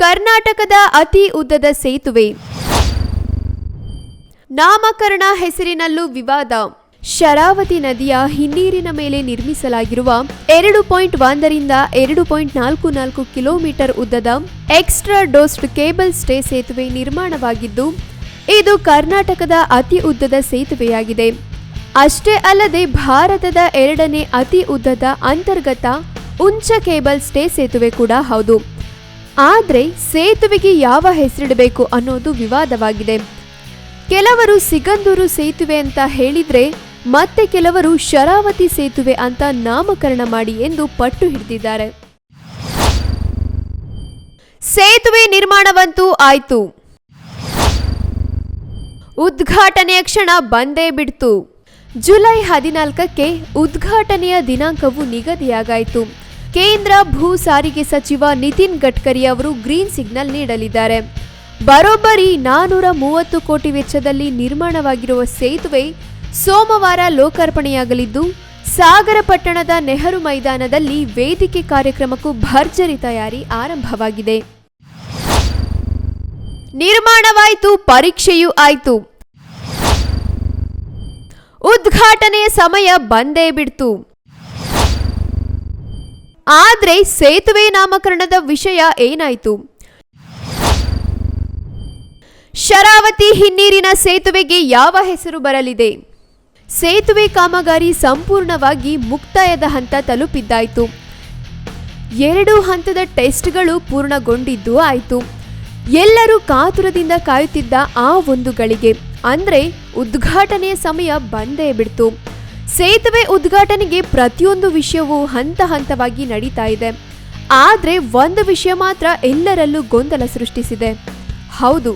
ಕರ್ನಾಟಕದ ಅತಿ ಉದ್ದದ ಸೇತುವೆ. ನಾಮಕರಣ ಹೆಸರಿನಲ್ಲೂ ವಿವಾದ. ಶರಾವತಿ ನದಿಯ ಹಿನ್ನೀರಿನ ಮೇಲೆ ನಿರ್ಮಿಸಲಾಗಿರುವ ಎರಡು ಪಾಯಿಂಟ್ ಒಂದರಿಂದ ಎರಡು ಪಾಯಿಂಟ್ ನಾಲ್ಕು ನಾಲ್ಕು ಕಿಲೋಮೀಟರ್ ಉದ್ದದ ಎಕ್ಸ್ಟ್ರಾ ಡೋಸ್ಡ್ ಕೇಬಲ್ ಸ್ಟೇ ಸೇತುವೆ ನಿರ್ಮಾಣವಾಗಿದ್ದು, ಇದು ಕರ್ನಾಟಕದ ಅತಿ ಉದ್ದದ ಸೇತುವೆಯಾಗಿದೆ. ಅಷ್ಟೇ ಅಲ್ಲದೆ ಭಾರತದ ಎರಡನೇ ಅತಿ ಉದ್ದದ ಅಂತರ್ಗತ ಉಂಚ ಕೇಬಲ್ ಸ್ಟೇ ಸೇತುವೆ ಕೂಡ ಹೌದು. ಆದ್ರೆ ಸೇತುವೆಗೆ ಯಾವ ಹೆಸರಿಡಬೇಕು ಅನ್ನೋದು ವಿವಾದವಾಗಿದೆ. ಕೆಲವರು ಸಿಗಂದೂರು ಸೇತುವೆ ಅಂತ ಹೇಳಿದರೆ ಮತ್ತೆ ಕೆಲವರು ಶರಾವತಿ ಸೇತುವೆ ಅಂತ ನಾಮಕರಣ ಮಾಡಿ ಎಂದು ಪಟ್ಟು ಹಿಡಿದಿದ್ದಾರೆ. ಸೇತುವೆ ನಿರ್ಮಾಣವಂತೂ ಆಯ್ತು. ಉದ್ಘಾಟನೆಯ ಕ್ಷಣ ಬಂದೇ ಬಿಡ್ತು. ಜುಲೈ ಹದಿನಾಲ್ಕಕ್ಕೆ ಉದ್ಘಾಟನೆಯ ದಿನಾಂಕವು ನಿಗದಿಯಾಗಾಯಿತು. ಕೇಂದ್ರ ಭೂ ಸಾರಿಗೆ ಸಚಿವ ನಿತಿನ್ ಗಡ್ಕರಿ ಅವರು ಗ್ರೀನ್ ಸಿಗ್ನಲ್ ನೀಡಲಿದ್ದಾರೆ. ಬರೋಬ್ಬರಿ ನಾನೂರ ಮೂವತ್ತು ಕೋಟಿ ವೆಚ್ಚದಲ್ಲಿ ನಿರ್ಮಾಣವಾಗಿರುವ ಸೇತುವೆ ಸೋಮವಾರ ಲೋಕಾರ್ಪಣೆಯಾಗಲಿದ್ದು, ಸಾಗರ ಪಟ್ಟಣದ ನೆಹರು ಮೈದಾನದಲ್ಲಿ ವೇದಿಕೆ ಕಾರ್ಯಕ್ರಮಕ್ಕೂ ಭರ್ಜರಿ ತಯಾರಿ ಆರಂಭವಾಗಿದೆ. ನಿರ್ಮಾಣವಾಯಿತು, ಪರೀಕ್ಷೆಯೂ ಆಯಿತು. ಉದ್ಘಾಟನೆಯ ಸಮಯ ಬಂದೇ ಬಿಡ್ತು. ಆದ್ರೆ ಸೇತುವೆ ನಾಮಕರಣದ ವಿಷಯ ಏನಾಯಿತು? ಶರಾವತಿ ಹಿನ್ನೀರಿನ ಸೇತುವೆಗೆ ಯಾವ ಹೆಸರು ಬರಲಿದೆ? ಸೇತುವೆ ಕಾಮಗಾರಿ ಸಂಪೂರ್ಣವಾಗಿ ಮುಕ್ತಾಯದ ಹಂತ ತಲುಪಿದ್ದಾಯಿತು. ಎರಡು ಹಂತದ ಟೆಸ್ಟ್ಗಳು ಪೂರ್ಣಗೊಂಡಿದ್ದು ಆಯಿತು. ಎಲ್ಲರೂ ಕಾತುರದಿಂದ ಕಾಯುತ್ತಿದ್ದ ಆ ಒಂದು ಗಳಿಗೆ, ಅಂದರೆ ಉದ್ಘಾಟನೆಯ ಸಮಯ ಬಂದೇ ಬಿಡ್ತು. ಸೇತುವೆ ಉದ್ಘಾಟನೆಗೆ ಪ್ರತಿಯೊಂದು ವಿಷಯವೂ ಹಂತ ಹಂತವಾಗಿ ನಡೀತಾ ಇದೆ. ಆದರೆ ಒಂದು ವಿಷಯ ಮಾತ್ರ ಎಲ್ಲರಲ್ಲೂ ಗೊಂದಲ ಸೃಷ್ಟಿಸಿದೆ. ಹೌದು,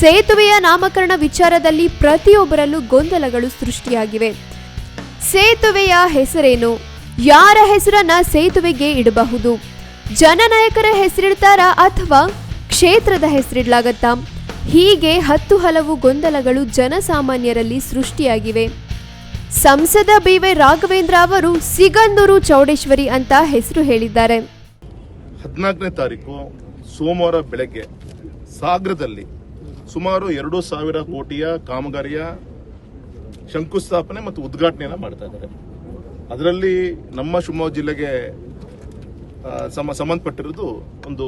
ಸೇತುವೆಯ ನಾಮಕರಣ ವಿಚಾರದಲ್ಲಿ ಪ್ರತಿಯೊಬ್ಬರಲ್ಲೂ ಗೊಂದಲಗಳು ಸೃಷ್ಟಿಯಾಗಿವೆ. ಸೇತುವೆಯ ಹೆಸರೇನು? ಯಾರ ಹೆಸರನ್ನ ಸೇತುವೆಗೆ ಇಡಬಹುದು? ಜನನಾಯಕರ ಹೆಸರಿಡ್ತಾರಾ ಅಥವಾ ಕ್ಷೇತ್ರದ ಹೆಸರಿಡಲಾಗತ್ತಾ? ಹೀಗೆ ಹತ್ತು ಹಲವು ಗೊಂದಲಗಳು ಜನಸಾಮಾನ್ಯರಲ್ಲಿ ಸೃಷ್ಟಿಯಾಗಿವೆ. ಸಂಸದ ಬಿ ವೈ ರಾಘವೇಂದ್ರ ಅವರು ಸಿಗಂದೂರು ಚೌಡೇಶ್ವರಿ ಅಂತ ಹೆಸರು ಹೇಳಿದ್ದಾರೆ. ಹದಿನಾಲ್ಕನೇ ತಾರೀಕು ಸೋಮವಾರ ಬೆಳಗ್ಗೆ ಸಾಗರದಲ್ಲಿ ಸುಮಾರು ಎರಡು ಸಾವಿರ ಕೋಟಿಯ ಕಾಮಗಾರಿಯ ಶಂಕುಸ್ಥಾಪನೆ ಮತ್ತು ಉದ್ಘಾಟನೆಯನ್ನು ಮಾಡ್ತಾ ಇದ್ದಾರೆ. ಅದರಲ್ಲಿ ನಮ್ಮ ಶಿವಮೊಗ್ಗ ಜಿಲ್ಲೆಗೆ ಸಮ ಸಂಬಂಧಪಟ್ಟಿರೋದು ಒಂದು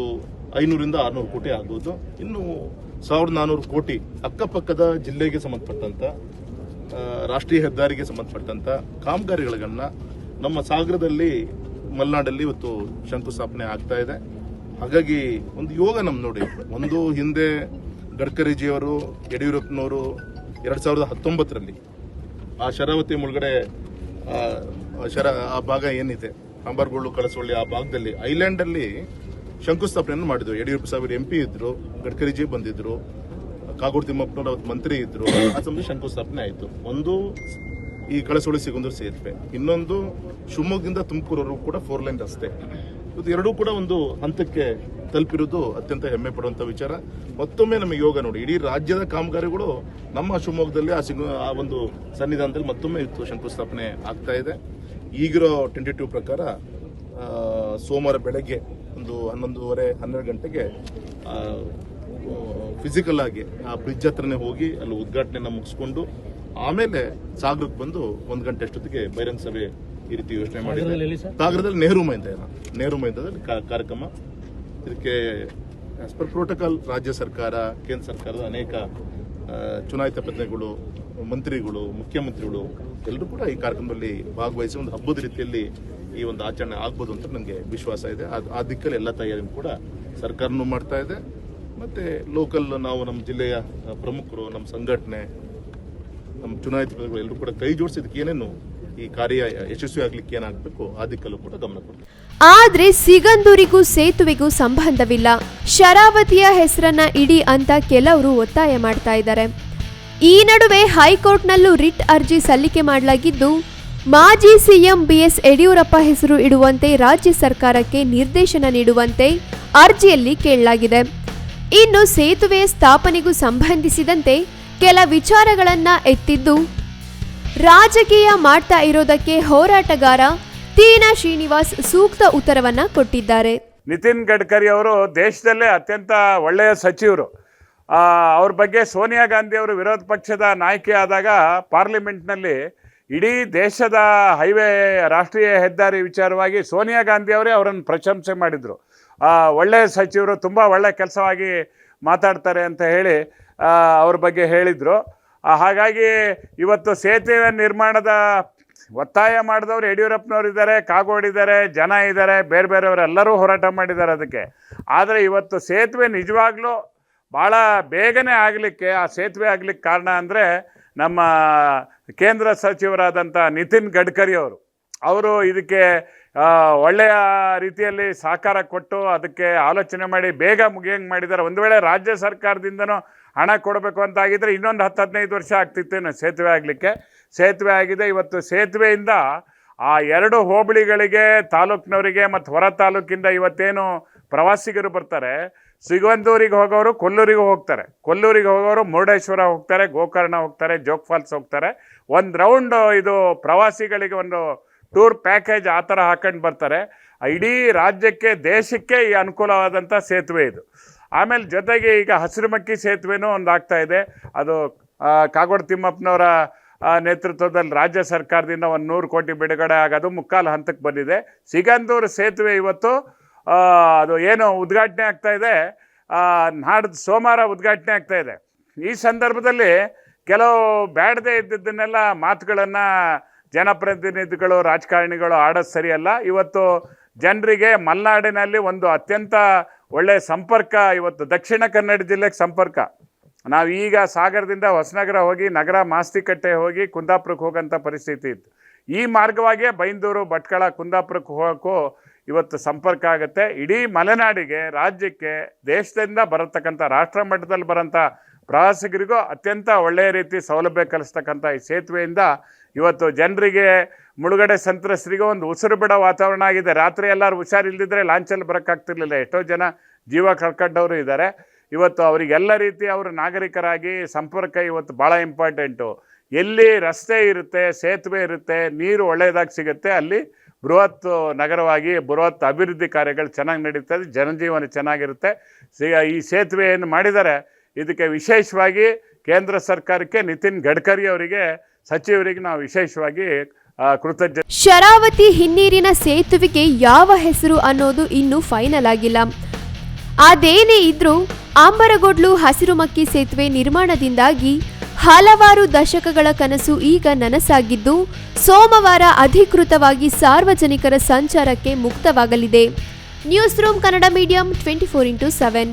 ಐನೂರಿಂದ ಆರುನೂರು ಕೋಟಿ ಆಗ್ಬೋದು ಇನ್ನು ಸಾವಿರದ ನಾನ್ನೂರು ಕೋಟಿ ಅಕ್ಕಪಕ್ಕದ ಜಿಲ್ಲೆಗೆ ಸಂಬಂಧಪಟ್ಟಂತ ಆ, ರಾಷ್ಟ್ರೀಯ ಹೆದ್ದಾರಿಗೆ ಸಂಬಂಧಪಟ್ಟಂಥ ಕಾಮಗಾರಿಗಳನ್ನು ನಮ್ಮ ಸಾಗರದಲ್ಲಿ, ಮಲೆನಾಡಲ್ಲಿ ಇವತ್ತು ಶಂಕುಸ್ಥಾಪನೆ ಆಗ್ತಾ ಇದೆ. ಹಾಗಾಗಿ ಒಂದು ಯೋಗ ನಮ್ಮ ನೋಡಿ. ಒಂದು ಹಿಂದೆ ಗಡ್ಕರಿಜಿಯವರು, ಯಡಿಯೂರಪ್ಪನವರು ಎರಡು ಸಾವಿರದ ಹತ್ತೊಂಬತ್ತರಲ್ಲಿ ಆ ಶರಾವತಿ ಮುಳುಗಡೆ ಶರ, ಆ ಭಾಗ ಏನಿದೆ ಅಂಬರ್ಗೋಳು ಕಳಸೊಳ್ಳಿ ಆ ಭಾಗದಲ್ಲಿ, ಐಲ್ಯಾಂಡಲ್ಲಿ ಶಂಕುಸ್ಥಾಪನೆಯನ್ನು ಮಾಡಿದ್ರು. ಯಡಿಯೂರಪ್ಪ ಸಾಹೇಬರು ಎಂ ಪಿ ಇದ್ದರು ಗಡ್ಕರಿಜಿ ಬಂದಿದ್ರು. ಕಾಗೋಡು ತಿಮ್ಮಪ್ಪನವರು ಅವತ್ತು ಮಂತ್ರಿ ಇದ್ರು, ಆ ಸಮಯ ಶಂಕುಸ್ಥಾಪನೆ ಆಯಿತು. ಒಂದು ಈ ಕಳಸೊಳ್ಳಿ ಸಿಗುಂದೂರು ಸೇತುವೆ, ಇನ್ನೊಂದು ಶಿವಮೊಗ್ಗದಿಂದ ತುಮಕೂರವರೆಗೂ ಕೂಡ ಫೋರ್ ಲೈನ್ ರಸ್ತೆ. ಇದು ಎರಡೂ ಕೂಡ ಒಂದು ಹಂತಕ್ಕೆ ತಲುಪಿರೋದು ಅತ್ಯಂತ ಹೆಮ್ಮೆ ಪಡುವಂತ ವಿಚಾರ. ಮತ್ತೊಮ್ಮೆ ನಮಗೆ ಯೋಗ ನೋಡಿ, ಇಡೀ ರಾಜ್ಯದ ಕಾಮಗಾರಿಗಳು ನಮ್ಮ ಶಿವಮೊಗ್ಗದಲ್ಲಿ ಆ ಸಿಗು, ಆ ಒಂದು ಸನ್ನಿಧಾನದಲ್ಲಿ ಮತ್ತೊಮ್ಮೆ ಇತ್ತು ಶಂಕುಸ್ಥಾಪನೆ ಆಗ್ತಾ ಇದೆ. ಈಗಿರೋ ಟೆಂಟೇಟಿವ್ ಪ್ರಕಾರ ಸೋಮವಾರ ಬೆಳಗ್ಗೆ ಒಂದು ಹನ್ನೊಂದುವರೆ ಹನ್ನೆರಡು ಗಂಟೆಗೆ ಫಿಸಿಕಲ್ ಆಗಿ ಆ ಬ್ರಿಡ್ಜ್ ಹತ್ರನೇ ಹೋಗಿ ಅಲ್ಲಿ ಉದ್ಘಾಟನೆನ ಮುಗಿಸ್ಕೊಂಡು ಆಮೇಲೆ ಸಾಗರಕ್ಕೆ ಬಂದು ಒಂದು ಗಂಟೆ ಅಷ್ಟೊತ್ತಿಗೆ ಬಹಿರಂಗ ಸಭೆ ಈ ರೀತಿ ಯೋಚನೆ ಮಾಡಿದ್ದಾರೆ ಸಾಗರದಲ್ಲಿ ನೆಹರು ಮೈದಾನ. ನೆಹರು ಮೈದಾನದಲ್ಲಿ ಕಾರ್ಯಕ್ರಮ. ಇದಕ್ಕೆ ಆಸ್ ಪರ್ ಪ್ರೋಟೋಕಾಲ್ ರಾಜ್ಯ ಸರ್ಕಾರ ಕೇಂದ್ರ ಸರ್ಕಾರದ ಅನೇಕ ಚುನಾಯಿತ ಪ್ರತಿನಿಧಿಗಳು ಮಂತ್ರಿಗಳು ಮುಖ್ಯಮಂತ್ರಿಗಳು ಎಲ್ಲರೂ ಕೂಡ ಈ ಕಾರ್ಯಕ್ರಮದಲ್ಲಿ ಭಾಗವಹಿಸಿ ಒಂದು ಹಬ್ಬದ ರೀತಿಯಲ್ಲಿ ಈ ಒಂದು ಆಚರಣೆ ಆಗ್ಬೋದು ಅಂತ ನನಗೆ ವಿಶ್ವಾಸ ಇದೆ. ಆ- ಆ ದಿಕ್ಕಲ್ಲಿ ಎಲ್ಲ ತಯಾರಿ ಕೂಡ ಸರ್ಕಾರನೂ ಮಾಡ್ತಾ ಇದೆ. ಮತ್ತೆ ಲೋಕಲ್ ನಾವು ನಮ್ಮ ಜಿಲ್ಲೆಯ ಪ್ರಮುಖರು, ನಮ್ಮ ಸಂಘಟನೆ, ನಮ್ಮ ಚುನಾಯಿತ ಎಲ್ಲರೂ ಕೂಡ ಕೈ ಜೋಡಿಸಿದಕ್ಕೆ ಏನೇನು ಈ ಕಾರ್ಯ ಯಶಸ್ವಿ ಆಗ್ಲಿಕ್ಕೆ ಏನಾಗಬೇಕು ಆ ದಿಕ್ಕಲ್ಲೂ ಕೂಡ ಗಮನ ಕೊಡ್ತೀವಿ. ಆದ್ರೆ ಸಿಗಂದೂರಿಗೂ ಸೇತುವೆಗೂ ಸಂಬಂಧವಿಲ್ಲ. ಶರಾವತಿಯ ಹೆಸರನ್ನ ಇಡಿ ಅಂತ ಕೆಲವರು ಒತ್ತಾಯ ಮಾಡ್ತಾ ಇದ್ದಾರೆ. ಈ ನಡುವೆ ಹೈಕೋರ್ಟ್ನಲ್ಲೂ ರಿಟ್ ಅರ್ಜಿ ಸಲ್ಲಿಕೆ ಮಾಡಲಾಗಿದ್ದು, ಮಾಜಿ ಸಿಎಂ ಬಿಎಸ್ ಯಡಿಯೂರಪ್ಪ ಹೆಸರು ಇಡುವಂತೆ ರಾಜ್ಯ ಸರ್ಕಾರಕ್ಕೆ ನಿರ್ದೇಶನ ನೀಡುವಂತೆ ಅರ್ಜಿಯಲ್ಲಿ ಕೇಳಲಾಗಿದೆ. ಇನ್ನು ಸೇತುವೆ ಸ್ಥಾಪನೆಗೂ ಸಂಬಂಧಿಸಿದಂತೆ ಕೆಲ ವಿಚಾರಗಳನ್ನ ಎತ್ತಿದ್ದು, ರಾಜಕೀಯ ಮಾಡ್ತಾ ಇರೋದಕ್ಕೆ ಹೋರಾಟಗಾರ ತೀನಾ ಶ್ರೀನಿವಾಸ್ ಸೂಕ್ತ ಉತ್ತರವನ್ನ ಕೊಟ್ಟಿದ್ದಾರೆ. ನಿತಿನ್ ಗಡ್ಕರಿ ಅವರು ದೇಶದಲ್ಲೇ ಅತ್ಯಂತ ಒಳ್ಳೆಯ ಸಚಿವರು. ಅವ್ರ ಬಗ್ಗೆ ಸೋನಿಯಾ ಗಾಂಧಿ ಅವರು ವಿರೋಧ ಪಕ್ಷದ ನಾಯಕಿ ಆದಾಗ ಪಾರ್ಲಿಮೆಂಟ್ನಲ್ಲಿ ಇಡೀ ದೇಶದ ಹೈವೇ ರಾಷ್ಟ್ರೀಯ ಹೆದ್ದಾರಿ ವಿಚಾರವಾಗಿ ಸೋನಿಯಾ ಗಾಂಧಿ ಅವರೇ ಅವರನ್ನು ಪ್ರಶಂಸೆ ಮಾಡಿದರು. ಒಳ್ಳೆಯ ಸಚಿವರು ತುಂಬ ಒಳ್ಳೆ ಕೆಲಸವಾಗಿ ಮಾತಾಡ್ತಾರೆ ಅಂತ ಹೇಳಿ ಅವ್ರ ಬಗ್ಗೆ ಹೇಳಿದರು. ಹಾಗಾಗಿ ಇವತ್ತು ಸೇತುವೆ ನಿರ್ಮಾಣದ ಒತ್ತಾಯ ಮಾಡಿದವರು ಯಡಿಯೂರಪ್ಪನವ್ರು ಇದ್ದಾರೆ, ಕಾಗೋಡ್ ಇದ್ದಾರೆ, ಜನ ಇದ್ದಾರೆ, ಬೇರೆ ಬೇರೆಯವರೆಲ್ಲರೂ ಹೋರಾಟ ಮಾಡಿದ್ದಾರೆ ಅದಕ್ಕೆ. ಆದರೆ ಇವತ್ತು ಸೇತುವೆ ನಿಜವಾಗ್ಲೂ ಭಾಳ ಬೇಗನೆ ಆಗಲಿಕ್ಕೆ, ಆ ಸೇತುವೆ ಆಗಲಿಕ್ಕೆ ಕಾರಣ ಅಂದರೆ ನಮ್ಮ ಕೇಂದ್ರ ಸಚಿವರಾದಂಥ ನಿತಿನ್ ಗಡ್ಕರಿ ಅವರು. ಅವರು ಇದಕ್ಕೆ ಒಳ್ಳೆಯ ರೀತಿಯಲ್ಲಿ ಸಹಕಾರ ಕೊಟ್ಟು ಅದಕ್ಕೆ ಆಲೋಚನೆ ಮಾಡಿ ಬೇಗ ಮುಗಿಯಂಗೆ ಮಾಡಿದ್ದಾರೆ ಒಂದು ವೇಳೆ ರಾಜ್ಯ ಸರ್ಕಾರದಿಂದನೂ ಹಣ ಕೊಡಬೇಕು ಅಂತ ಆಗಿದ್ದರೆ ಇನ್ನೊಂದು ಹತ್ತು, ಹದಿನೈದು ವರ್ಷ ಆಗ್ತಿತ್ತೇನು ಸೇತುವೆ ಆಗಲಿಕ್ಕೆ. ಸೇತುವೆ ಆಗಿದೆ. ಇವತ್ತು ಸೇತುವೆಯಿಂದ ಆ ಎರಡು ಹೋಬಳಿಗಳಿಗೆ, ತಾಲೂಕಿನವರಿಗೆ ಮತ್ತು ಹೊರ ತಾಲೂಕಿಂದ ಇವತ್ತೇನು ಪ್ರವಾಸಿಗರು ಬರ್ತಾರೆ. ಸಿಗುವಂತೂರಿಗೆ ಹೋಗೋರು ಕೊಲ್ಲೂರಿಗೆ ಹೋಗ್ತಾರೆ. ಕೊಲ್ಲೂರಿಗೆ ಹೋಗೋರು ಮುರುಡೇಶ್ವರ ಹೋಗ್ತಾರೆ, ಗೋಕರ್ಣ ಹೋಗ್ತಾರೆ, ಜೋಗ್ ಫಾಲ್ಸ್ ಹೋಗ್ತಾರೆ. ಒಂದು ರೌಂಡ್ ಇದು ಪ್ರವಾಸಿಗಳಿಗೆ ಒಂದು ಟೂರ್ ಪ್ಯಾಕೇಜ್ ಆ ಥರ ಹಾಕೊಂಡು ಬರ್ತಾರೆ. ಇಡೀ ರಾಜ್ಯಕ್ಕೆ ದೇಶಕ್ಕೆ ಈ ಅನುಕೂಲವಾದಂಥ ಸೇತುವೆ ಇದು. ಆಮೇಲೆ ಜೊತೆಗೆ ಈಗ ಹಸಿರುಮಕ್ಕಿ ಸೇತುವೆನೂ ಒಂದು ಆಗ್ತಾ ಇದೆ. ಅದು ಕಾಗೋಡು ತಿಮ್ಮಪ್ಪನವರ ನೇತೃತ್ವದಲ್ಲಿ ರಾಜ್ಯ ಸರ್ಕಾರದಿಂದ ಒಂದು ನೂರು ಕೋಟಿ ಬಿಡುಗಡೆ ಆಗೋದು ಮುಕ್ಕಾಲು ಹಂತಕ್ಕೆ ಬಂದಿದೆ. ಸಿಗಂದೂರು ಸೇತುವೆ ಇವತ್ತು ಅದು ಏನು ಉದ್ಘಾಟನೆ ಆಗ್ತಾ ಇದೆ. ನಾಡ್ದು ಸೋಮವಾರ ಉದ್ಘಾಟನೆ ಆಗ್ತಾ ಇದೆ. ಈ ಸಂದರ್ಭದಲ್ಲಿ ಕೆಲವು ಬ್ಯಾಡದೇ ಇದ್ದಿದ್ದನ್ನೆಲ್ಲ ಮಾತುಗಳನ್ನು ಜನಪ್ರತಿನಿಧಿಗಳು, ರಾಜಕಾರಣಿಗಳು ಆಡೋದು ಸರಿಯಲ್ಲ. ಇವತ್ತು ಜನರಿಗೆ ಮಲೆನಾಡಿನಲ್ಲಿ ಒಂದು ಅತ್ಯಂತ ಒಳ್ಳೆಯ ಸಂಪರ್ಕ, ಇವತ್ತು ದಕ್ಷಿಣ ಕನ್ನಡ ಜಿಲ್ಲೆಗೆ ಸಂಪರ್ಕ. ನಾವು ಈಗ ಸಾಗರದಿಂದ ಹೊಸನಗರ ಹೋಗಿ, ನಗರ ಮಾಸ್ತಿಕಟ್ಟೆ ಹೋಗಿ ಕುಂದಾಪುರಕ್ಕೆ ಹೋಗೋಂಥ ಪರಿಸ್ಥಿತಿ ಇತ್ತು. ಈ ಮಾರ್ಗವಾಗಿಯೇ ಬೈಂದೂರು, ಭಟ್ಕಳ, ಕುಂದಾಪುರಕ್ಕೆ ಹೋಗೋಕ್ಕೂ ಇವತ್ತು ಸಂಪರ್ಕ ಆಗುತ್ತೆ. ಇಡೀ ಮಲೆನಾಡಿಗೆ, ರಾಜ್ಯಕ್ಕೆ, ದೇಶದಿಂದ ಬರತಕ್ಕಂಥ, ರಾಷ್ಟ್ರ ಮಟ್ಟದಲ್ಲಿ ಬರೋಂಥ ಪ್ರವಾಸಿಗರಿಗೂ ಅತ್ಯಂತ ಒಳ್ಳೆಯ ರೀತಿ ಸೌಲಭ್ಯ ಕಲಿಸ್ತಕ್ಕಂಥ ಈ ಸೇತುವೆಯಿಂದ ಇವತ್ತು ಜನರಿಗೆ ಮುಳುಗಡೆ ಸಂತ್ರಸ್ತರಿಗೆ ಒಂದು ಉಸಿರು ಬಿಡೋ ವಾತಾವರಣ ಆಗಿದೆ. ರಾತ್ರಿ ಎಲ್ಲರೂ ಹುಷಾರಿಲ್ಲದಿದ್ದರೆ ಲಾಂಚಲ್ಲಿ ಬರೋಕ್ಕಾಗ್ತಿರ್ಲಿಲ್ಲ. ಎಷ್ಟೋ ಜನ ಜೀವ ಕಳ್ಕೊಂಡವರು ಇದ್ದಾರೆ. ಇವತ್ತು ಅವರಿಗೆಲ್ಲ ರೀತಿ ಅವರು ನಾಗರಿಕರಾಗಿ ಸಂಪರ್ಕ ಇವತ್ತು ಭಾಳ ಇಂಪಾರ್ಟೆಂಟು. ಎಲ್ಲಿ ರಸ್ತೆ ಇರುತ್ತೆ, ಸೇತುವೆ ಇರುತ್ತೆ, ನೀರು ಒಳ್ಳೆಯದಾಗಿ ಸಿಗುತ್ತೆ, ಅಲ್ಲಿ ಬೃಹತ್ ನಗರವಾಗಿ ಬೃಹತ್ ಅಭಿವೃದ್ಧಿ ಕಾರ್ಯಗಳು ಚೆನ್ನಾಗಿ ನಡೀತದೆ ಜನಜೀವನ ಚೆನ್ನಾಗಿರುತ್ತೆ. ಈ ಸೇತುವೆಯನ್ನು ಮಾಡಿದ್ದಾರೆ. ಇದಕ್ಕೆ ವಿಶೇಷವಾಗಿ ಕೇಂದ್ರ ಸರ್ಕಾರಕ್ಕೆ ನಿತಿನ್ ಗಡ್ಕರಿ ಅವರಿಗೆ ಸಚಿವರಿಗೆ ನಾವು ವಿಶೇಷವಾಗಿ ಕೃತಜ್ಞ ಶರಾವತಿ ಹಿನ್ನೀರಿನ ಸೇತುವೆಗೆ ಯಾವ ಹೆಸರು ಅನ್ನೋದು ಇನ್ನೂ ಫೈನಲ್ ಆಗಿಲ್ಲ. ಅದೇನೇ ಇದ್ರೂ ಆಂಬರಗೋಡ್ಲು ಹಸಿರುಮಕ್ಕಿ ಸೇತುವೆ ನಿರ್ಮಾಣದಿಂದಾಗಿ ಹಲವಾರು ದಶಕಗಳ ಕನಸು ಈಗ ನನಸಾಗಿದ್ದು, ಸೋಮವಾರ ಅಧಿಕೃತವಾಗಿ ಸಾರ್ವಜನಿಕರ ಸಂಚಾರಕ್ಕೆ ಮುಕ್ತವಾಗಲಿದೆ. News room Kannada medium twenty four into seven.